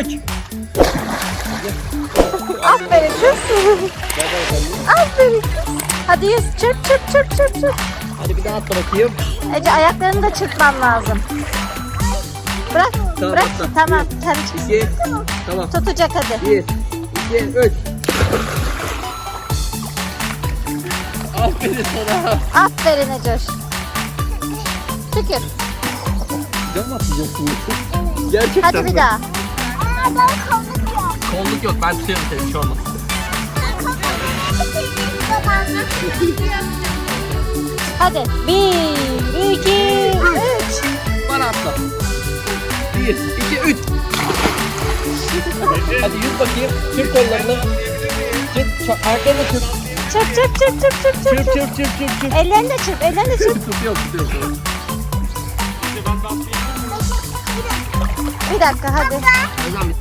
üç. Aferin kız. Aferin kız. Hadi yüz çırp çırp çırp çırp çırp. Hadi bir daha atla bakayım. Ece ayaklarını da çırpman lazım. Bırak, Tamam, bırak. atla. Tamam, sen çık. İki. Tamam. Tutacak hadi. Bir, iki, üç. Aferin sana. Aferin Ecoş. Tükür. Can mı atacaksın? Gerçekten Hadi bir mi? daha. Kolluk yok ben tutuyorum seni bir şey olmaz. Hadi. Bir, iki, üç. Bana atla. Bir, iki, üç. Hadi yüz bakayım. Çırp kollarını. Çırp. Çırp. Ayaklarını çırp. Çırp çırp çırp çırp çırp çırp. Çırp çırp. çırp çırp çırp. Ellerini de çırp, ellerini de çırp. Tutuyor tutuyor. Bir dakika hadi. Zaman